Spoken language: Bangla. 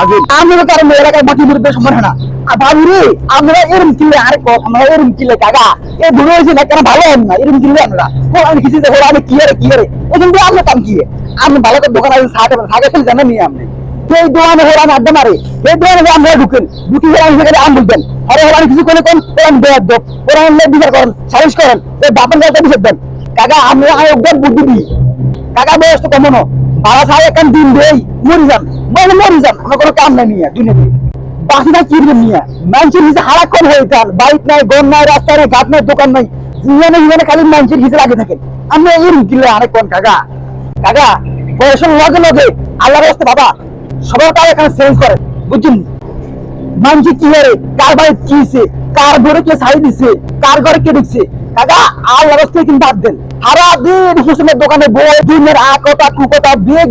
আমরা আমরা কিলে আরে আমরা কিলে কাকা এ না কেন ভালো এরম আমরা আমি আমি আমরা কাম কি আপনি ভালো এই আমি আমরা ঢুকেন ঢুকি আমি আম বলবেন আরে আমি কিছু করে কোন ওরা আমি আমি বিচার করেন করেন দেন কাকা আমি আয়োগ্য বুদ্ধি দিই কাকা বয়স তো কমনো বাবা সাহেব এখন দিন দেই, মরি যান। মানে মরি যান, আমার কোনো কাম নাই নিয়ে দুনিয়াতে বাসিটা কি দিবেন নিয়ে? মানুষের হিসেবে হারাক্ষণ হয়ে যান। বাইক নাই গন নাই, রাস্তা নাই, ঘাট নাই, দোকান নাই। জীবনে জীবনে খালি মানুষের হিসেবে আগে থাকেন। আমরা এরকম কিনলে আরেক কোন কাকা? কাকা, বয়সের লগে লগে আল্লাহর রাস্তা বাবা, সবার কাজ এখানে চেঞ্জ করে বুঝছেন? মানুষ কি হয়ে কার বাড়ি কি কার ঘরে কে সাই দিছে? কার ঘরে কে দিচ্ছে কাকা আর অবস্থায় কিন্তু বাদ দেন। সারাদিন হোসেনের দোকানে বই, দিনের আকতা কুকতা বিয়ে